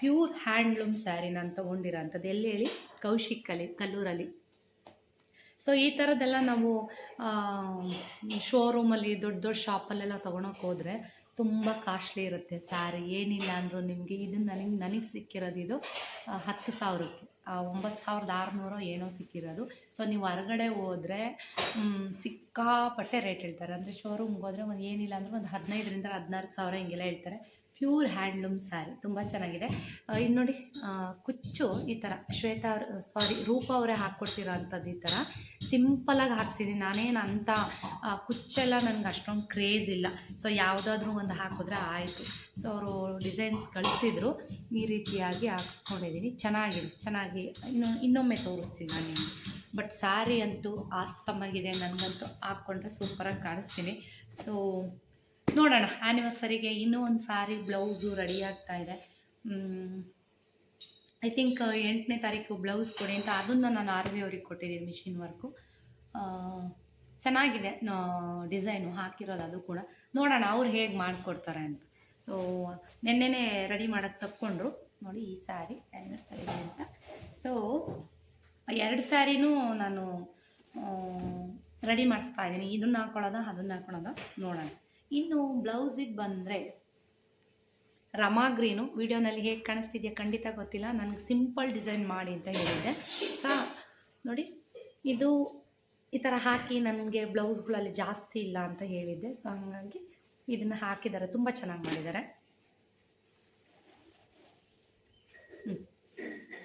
ಪ್ಯೂರ್ ಹ್ಯಾಂಡ್ಲೂಮ್ ಸ್ಯಾರಿ ನಾನು ತೊಗೊಂಡಿರೋ ಅಂಥದ್ದು. ಎಲ್ಲಿ ಹೇಳಿ? ಕೌಶಿಕಲ್ಲಿ, ಕಲ್ಲೂರಲ್ಲಿ. ಸೊ ಈ ಥರದ್ದೆಲ್ಲ ನಾವು ಶೋರೂಮಲ್ಲಿ ದೊಡ್ಡ ದೊಡ್ಡ ಶಾಪಲ್ಲೆಲ್ಲ ತೊಗೊಳಕ್ಕೆ ಹೋದರೆ ತುಂಬ ಕಾಸ್ಟ್ಲಿ ಇರುತ್ತೆ ಸ್ಯಾರಿ. ಏನಿಲ್ಲ ಅಂದರೂ ನಿಮಗೆ ಇದನ್ನು ನನಗೆ ನನಗೆ ಸಿಕ್ಕಿರೋದು ಇದು ಹತ್ತು ಸಾವಿರಕ್ಕೆ. ಒಂಬತ್ತು ಸಾವಿರದ ಆರುನೂರು ಏನೋ ಸಿಕ್ಕಿರೋದು. ಸೊ ನೀವು ಹೊರಗಡೆ ಹೋದರೆ ಸಿಕ್ಕಾಪಟ್ಟೆ ರೇಟ್ ಹೇಳ್ತಾರೆ. ಅಂದರೆ ಶೋರೂಮ್ಗೆ ಹೋದರೆ ಒಂದು ಏನಿಲ್ಲ ಅಂದರೂ ಒಂದು ಹದಿನೈದರಿಂದ ಹದಿನಾರು ಸಾವಿರ ಹಿಂಗೆಲ್ಲ ಹೇಳ್ತಾರೆ. ಪ್ಯೂರ್ ಹ್ಯಾಂಡ್ಲೂಮ್ ಸ್ಯಾರಿ, ತುಂಬ ಚೆನ್ನಾಗಿದೆ. ಇನ್ನು ನೋಡಿ ಕುಚ್ಚು ಈ ಥರ ಶ್ವೇತಾ ಸಾರಿ ರೂಪ ಅವರೇ ಹಾಕ್ಕೊಡ್ತಿರೋ ಅಂಥದ್ದು ಈ ಥರ ಸಿಂಪಲಾಗಿ ಹಾಕ್ಸಿದ್ದೀನಿ ನಾನೇನು ಅಂಥ ಕುಚ್ಚೆಲ್ಲ ನನಗೆ ಅಷ್ಟೊಂದು ಕ್ರೇಜ್ ಇಲ್ಲ. ಸೊ ಯಾವುದಾದ್ರೂ ಒಂದು ಹಾಕಿದ್ರೆ ಆಯಿತು. ಸೊ ಅವರು ಡಿಸೈನ್ಸ್ ಕಳಿಸಿದ್ರು. ಈ ರೀತಿಯಾಗಿ ಹಾಕ್ಸ್ಕೊಂಡಿದ್ದೀನಿ ಚೆನ್ನಾಗಿದೆ ಚೆನ್ನಾಗಿ, ಇನ್ನು, ಇನ್ನೊಮ್ಮೆ ತೋರಿಸ್ತೀನಿ ನಾನು ನಿಮಗೆ. ಬಟ್ ಸ್ಯಾರಿ ಅಂತೂ ಆಸಮಾಗಿದೆ ನನಗಂತೂ ಹಾಕ್ಕೊಂಡ್ರೆ ಸೂಪರಾಗಿ ಕಾಣಿಸ್ತೀನಿ. ಸೊ ನೋಡೋಣ. ಆ್ಯನಿವರ್ಸರಿಗೆ ಇನ್ನೂ ಒಂದು ಸಾರಿ ಬ್ಲೌಸು ರೆಡಿ ಆಗ್ತಾ ಇದೆ. ಐ ಥಿಂಕ್ ಎಂಟನೇ ತಾರೀಕು ಬ್ಲೌಸ್ ಕೊಡಿ ಅಂತ ಅದನ್ನು ನಾನು ಆರ್ ವಿ ಅವ್ರಿಗೆ ಕೊಟ್ಟಿದ್ದೀನಿ ಮಿಷಿನ್ ವರ್ಕು ಚೆನ್ನಾಗಿದೆ ಡಿಸೈನು ಹಾಕಿರೋದು ಅದು ಕೂಡ. ನೋಡೋಣ ಅವ್ರು ಹೇಗೆ ಮಾಡಿಕೊಡ್ತಾರೆ ಅಂತ. ಸೊ ನೆನ್ನೆನೇ ರೆಡಿ ಮಾಡೋಕ್ಕೆ ತಕ್ಕೊಂಡ್ರು ನೋಡಿ ಈ ಸ್ಯಾರಿ ಆ್ಯನಿವರ್ಸರಿ ಅಂತ. ಸೊ ಎರಡು ಸ್ಯಾರಿನೂ ನಾನು ರೆಡಿ ಮಾಡಿಸ್ತಾ ಇದ್ದೀನಿ. ಇದನ್ನ ಹಾಕೊಳ್ಳೋದ, ಅದನ್ನ ಹಾಕೊಳ್ಳೋದ, ನೋಡೋಣ. ಇನ್ನು ಬ್ಲೌಸಿಗೆ ಬಂದರೆ ರಮಾ ಗ್ರೀನು. ವಿಡಿಯೋನಲ್ಲಿ ಹೇಗೆ ಕಾಣಿಸ್ತಿದೆಯಾ ಖಂಡಿತ ಗೊತ್ತಿಲ್ಲ. ನನಗೆ ಸಿಂಪಲ್ ಡಿಸೈನ್ ಮಾಡಿ ಅಂತ ಹೇಳಿದ್ದೆ. ಸೊ ನೋಡಿ, ಇದು ಈ ಥರ ಹಾಕಿ ನನಗೆ ಬ್ಲೌಸ್ಗಳಲ್ಲಿ ಜಾಸ್ತಿ ಇಲ್ಲ ಅಂತ ಹೇಳಿದ್ದೆ. ಸೊ ಹಾಗಾಗಿ ಇದನ್ನು ಹಾಕಿದ್ದಾರೆ. ತುಂಬ ಚೆನ್ನಾಗಿ ಮಾಡಿದ್ದಾರೆ.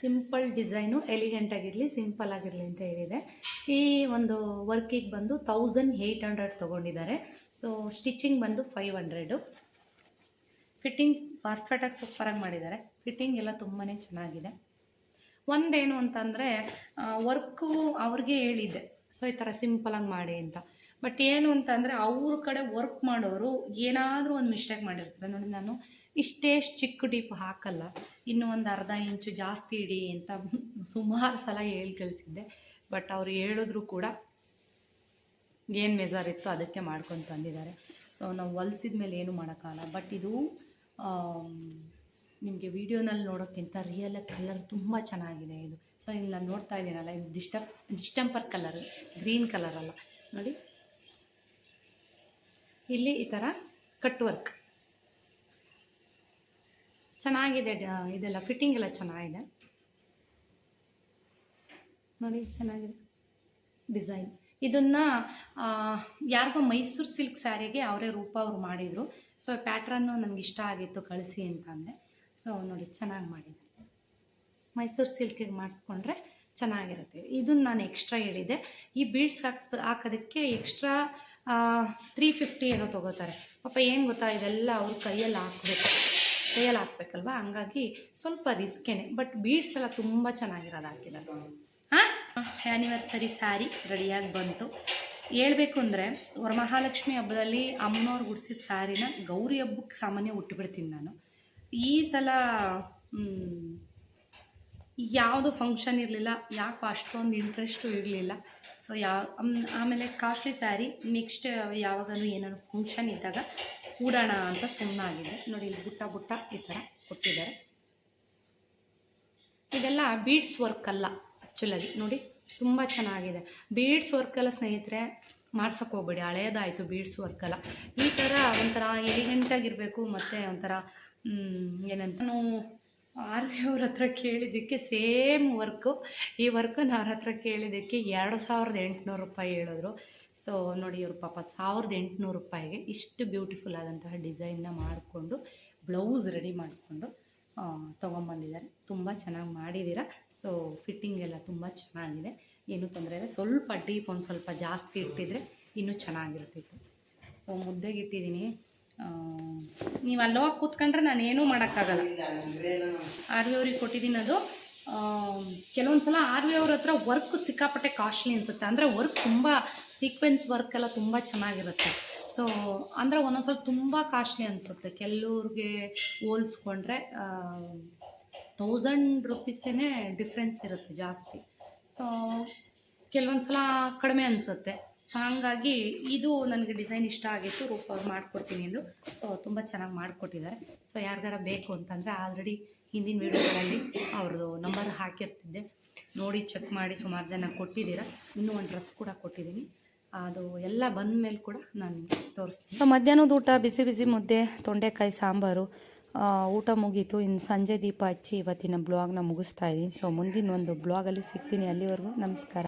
ಸಿಂಪಲ್ ಡಿಸೈನು ಎಲಿಗೆಂಟ್ ಆಗಿರಲಿ, ಸಿಂಪಲ್ ಆಗಿರಲಿ ಅಂತ ಹೇಳಿದೆ ಈ ಒಂದು ವರ್ಕಿಗೆ ಬಂದು ತೌಸಂಡ್ ಏಯ್ಟ್ ಹಂಡ್ರೆಡ್ ತೊಗೊಂಡಿದ್ದಾರೆ. ಸೊ ಸ್ಟಿಚಿಂಗ್ ಬಂದು ಫೈವ್ ಹಂಡ್ರೆಡು ಫಿಟ್ಟಿಂಗ್ ಪರ್ಫೆಕ್ಟಾಗಿ ಸೂಪರಾಗಿ ಮಾಡಿದ್ದಾರೆ. ಫಿಟ್ಟಿಂಗ್ ಎಲ್ಲ ತುಂಬಾ ಚೆನ್ನಾಗಿದೆ. ಒಂದೇನು ಅಂತಂದರೆ ವರ್ಕು ಅವ್ರಿಗೆ ಹೇಳಿದ್ದೆ. ಸೊ ಈ ಥರ ಸಿಂಪಲಾಗಿ ಮಾಡಿ ಅಂತ. ಬಟ್ ಏನು ಅಂತಂದರೆ, ಅವ್ರ ಕಡೆ ವರ್ಕ್ ಮಾಡೋರು ಏನಾದರೂ ಒಂದು ಮಿಸ್ಟೇಕ್ ಮಾಡಿರ್ತಾರೆ. ನೋಡಿ, ನಾನು ಇಷ್ಟೇ ಚಿಕ್ಕ ಡೀಪ್ ಹಾಕಲ್ಲ. ಇನ್ನೂ ಒಂದು ಅರ್ಧ ಇಂಚು ಜಾಸ್ತಿ ಇಡಿ ಅಂತ ಸುಮಾರು ಸಲ ಹೇಳಿ ಕಳಿಸಿದ್ದೆ. ಬಟ್ ಅವ್ರು ಹೇಳಿದ್ರು ಕೂಡ ಏನು ಮೆಜರ್ ಇತ್ತು ಅದಕ್ಕೆ ಮಾಡ್ಕೊಂಡು ತಂದಿದ್ದಾರೆ. ಸೊ ನಾವು ಹೊಲ್ಸಿದ ಮೇಲೆ ಏನು ಮಾಡೋಕ್ಕಾಗಲ್ಲ. ಬಟ್ ಇದು ನಿಮಗೆ ವಿಡಿಯೋನಲ್ಲಿ ನೋಡೋಕ್ಕಿಂತ ರಿಯಲ್ ಕಲರ್ ತುಂಬ ಚೆನ್ನಾಗಿದೆ ಇದು. ಸೊ ಇಲ್ಲಿ ನಾನು ನೋಡ್ತಾ ಇದ್ದೀನಲ್ಲ, ಇದು ಡಿಸ್ಟಪ್, ಡಿಸ್ಟೆಂಪರ್ ಕಲರ್ ಗ್ರೀನ್ ಕಲರ್ ಅಲ್ಲ. ನೋಡಿ. ಇಲ್ಲಿ ಈ ಥರ ಕಟ್ ವರ್ಕ್ ಚೆನ್ನಾಗಿದೆ ಇದೆಲ್ಲ ಫಿಟ್ಟಿಂಗ್ ಎಲ್ಲ ಚೆನ್ನಾಗಿದೆ. ನೋಡಿ, ಚೆನ್ನಾಗಿದೆ. ಡಿಸೈನ್ ಇದನ್ನು ಯಾರಿಗೋ ಮೈಸೂರು ಸಿಲ್ಕ್ ಸ್ಯಾರಿಗೆ ಅವರೇ ರೂಪ ಅವ್ರು ಮಾಡಿದರು. ಸೊ ಪ್ಯಾಟ್ರನ್ನು ನನಗೆ ಇಷ್ಟ ಆಗಿತ್ತು ಕಳಿಸಿ ಅಂತ ಅಂದೆ ಸೊ ನೋಡಿ, ಚೆನ್ನಾಗಿ ಮಾಡಿದೆ. ಮೈಸೂರು ಸಿಲ್ಕಿಗೆ ಮಾಡಿಸ್ಕೊಂಡ್ರೆ ಚೆನ್ನಾಗಿರುತ್ತೆ. ಇದನ್ನು ನಾನು ಎಕ್ಸ್ಟ್ರಾ ಹೇಳಿದೆ. ಈ ಬೀಡ್ಸ್ ಹಾಕ್, ಹಾಕೋದಕ್ಕೆ ಎಕ್ಸ್ಟ್ರಾ ತ್ರೀ ಫಿಫ್ಟಿ ಏನೋ ತೊಗೋತಾರೆ. ಪಾಪ ಏನು ಗೊತ್ತಾ, ಇದೆಲ್ಲ ಅವ್ರು ಕೈಯಲ್ಲಿ ಹಾಕ್ಬೇಕು. ಕೈಯಲ್ಲಿ ಹಾಕ್ಬೇಕಲ್ವ? ಹಂಗಾಗಿ ಸ್ವಲ್ಪ ರಿಸ್ಕೇನೆ. ಬಟ್ ಬೀಡ್ಸ್ ಎಲ್ಲ ತುಂಬ ಚೆನ್ನಾಗಿರೋದು ಹಾಕಿದ್ದಾರೆ. ಆ್ಯನಿವರ್ಸರಿ ಸ್ಯಾರಿ ರೆಡಿಯಾಗಿ ಬಂತು. ಹೇಳಬೇಕು ಅಂದರೆ, ವರಮಹಾಲಕ್ಷ್ಮಿ ಹಬ್ಬದಲ್ಲಿ ಅಮ್ಮನವ್ರು ಗುಡಿಸಿದ ಸ್ಯಾರಿನ ಗೌರಿ ಹಬ್ಬಕ್ಕೆ ಸಾಮಾನ್ಯ ಉಟ್ಬಿಡ್ತೀನಿ ನಾನು. ಈ ಸಲ ಯಾವುದು ಫಂಕ್ಷನ್ ಇರಲಿಲ್ಲ, ಯಾಕೋ ಅಷ್ಟೊಂದು ಇಂಟ್ರೆಸ್ಟು ಇರಲಿಲ್ಲ. ಸೊ ಯಾವ ಆಮೇಲೆ ಕಾಸ್ಟ್ಲಿ ಸ್ಯಾರಿ ನೆಕ್ಸ್ಟ್ ಯಾವಾಗಲೂ ಏನಾದ್ರು ಫಂಕ್ಷನ್ ಇದ್ದಾಗ ಕೂಡೋಣ ಅಂತ ಸುಮ್ಮನಾಗಿದೆ ನೋಡಿ, ಇಲ್ಲಿ ಬುಟ್ಟ ಬುಟ್ಟ ಈ ಥರ ಕೊಟ್ಟಿದ್ದಾರೆ. ಇದೆಲ್ಲ ಬೀಡ್ಸ್ ವರ್ಕ್ ಅಲ್ಲ. ಆ್ಯಕ್ಚುಲಾಗಿ ನೋಡಿ ತುಂಬ ಚೆನ್ನಾಗಿದೆ. ಬೀಡ್ಸ್ ವರ್ಕೆಲ್ಲ ಸ್ನೇಹಿತರೆ, ಮಾಡ್ಸೋಕೆ ಹೋಗ್ಬೇಡಿ, ಹಳೇದಾಯಿತು ಬೀಡ್ಸ್ ವರ್ಕೆಲ್ಲ ಈ ಥರ ಒಂಥರ ಎಲಿಗೆಂಟಾಗಿರಬೇಕು ಮತ್ತು ಒಂಥರ ಏನಂತ, ನಾನು ಆರ್ ವಿ ಅವ್ರ ಹತ್ರ ಕೇಳಿದ್ದಕ್ಕೆ ಸೇಮ್ ವರ್ಕು ಈ ವರ್ಕನ್ನು ನಾನು ಅವ್ರ ಹತ್ರ ಕೇಳಿದ್ದಕ್ಕೆ ಎರಡು ಸಾವಿರದ ಎಂಟುನೂರು ರೂಪಾಯಿ ಹೇಳಿದ್ರು. ಸೊ ನೋಡಿ ಇವರು ಪಾಪ ಸಾವಿರದ ಎಂಟುನೂರು ರೂಪಾಯಿಗೆ ಇಷ್ಟು ಬ್ಯೂಟಿಫುಲ್ ಆದಂತಹ ಡಿಸೈನ್ನ ಮಾಡಿಕೊಂಡು ಬ್ಲೌಸ್ ರೆಡಿ ಮಾಡಿಕೊಂಡು ತೊಗೊಂಬಂದಿದ್ದಾರೆ. ತುಂಬ ಚೆನ್ನಾಗಿ ಮಾಡಿದ್ದೀರ? ಸೊ ಫಿಟ್ಟಿಂಗ್ ಎಲ್ಲ ತುಂಬ ಚೆನ್ನಾಗಿದೆ. ಏನೂ ತೊಂದರೆ ಇಲ್ಲ. ಸ್ವಲ್ಪ ಡೀಪ್ ಒಂದು ಸ್ವಲ್ಪ ಜಾಸ್ತಿ ಇಟ್ಟಿದ್ರೆ ಇನ್ನೂ ಚೆನ್ನಾಗಿರ್ತಿತ್ತು ಸೊ ಮುದ್ದೆಗೆ ಇಟ್ಟಿದ್ದೀನಿ. ನೀವು ಅಲ್ಲೋಗಿ ಕೂತ್ಕೊಂಡ್ರೆ ನಾನು ಏನೂ ಮಾಡೋಕ್ಕಾಗಲ್ಲ. ಆರ್ ವಿ ಅವ್ರಿಗೆ ಕೊಟ್ಟಿದ್ದೀನಿ ಅದು. ಕೆಲವೊಂದು ಸಲ ಆರ್ ವಿ ಅವ್ರ ಹತ್ರ ವರ್ಕ್ ಸಿಕ್ಕಾಪಟ್ಟೆ ಕಾಸ್ಟ್ಲಿ ಅನಿಸುತ್ತೆ. ಅಂದರೆ ವರ್ಕ್ ತುಂಬ ಸೀಕ್ವೆನ್ಸ್ ವರ್ಕ್ ಎಲ್ಲ ತುಂಬ ಚೆನ್ನಾಗಿರುತ್ತೆ. ಸೊ ಅಂದರೆ ಒಂದೊಂದು ಸಲ ತುಂಬ ಕಾಸ್ಟ್ಲಿ ಅನಿಸುತ್ತೆ. ಕೆಲವ್ರಿಗೆ ಹೋಲಿಸ್ಕೊಂಡ್ರೆ ತೌಸಂಡ್ ರುಪೀಸೇ ಡಿಫ್ರೆನ್ಸ್ ಇರುತ್ತೆ ಜಾಸ್ತಿ. ಸೊ ಕೆಲವೊಂದು ಸಲ ಕಡಿಮೆ ಅನಿಸುತ್ತೆ. ಸೊ ಹಾಗಾಗಿ ಇದು ನನಗೆ ಡಿಸೈನ್ ಇಷ್ಟ ಆಗಿತ್ತು. ರೂಪ ಅವ್ರು ಮಾಡಿಕೊಡ್ತೀನಿ ಅಂದರು. ಸೊ ತುಂಬ ಚೆನ್ನಾಗಿ ಮಾಡಿಕೊಟ್ಟಿದ್ದಾರೆ. ಸೊ ಯಾರಿಗಾರ ಬೇಕು ಅಂತಂದರೆ ಆಲ್ರೆಡಿ ಹಿಂದಿನ ವೀಡಿಯೋಗಳಲ್ಲಿ ಅವ್ರದ್ದು ನಂಬರ್ ಹಾಕಿರ್ತಿದ್ದೆ. ನೋಡಿ ಚೆಕ್ ಮಾಡಿ ಸುಮಾರು ಜನ ಕೊಟ್ಟಿದ್ದೀರ. ಇನ್ನೂ ಒಂದು ಡ್ರೆಸ್ ಕೂಡ ಕೊಟ್ಟಿದ್ದೀನಿ. ಅದು ಎಲ್ಲ ಬಂದ ಮೇಲೆ ಕೂಡ ನಾನು ತೋರಿಸ್ತೀನಿ. ಸೊ ಮಧ್ಯಾಹ್ನದ ಊಟ, ಬಿಸಿ ಬಿಸಿ ಮುದ್ದೆ, ತೊಂಡೆಕಾಯಿ, ಸಾಂಬಾರು ಊಟ ಮುಗೀತು. ಇನ್ನು ಸಂಜೆ ದೀಪ ಹಚ್ಚಿ ಇವತ್ತಿನ ಬ್ಲಾಗ್ನ ಮುಗಿಸ್ತಾ ಇದ್ದೀನಿ ಸೊ ಮುಂದಿನ ಒಂದು ಬ್ಲಾಗಲ್ಲಿ ಸಿಗ್ತೀನಿ. ಅಲ್ಲಿವರೆಗೂ ನಮಸ್ಕಾರ.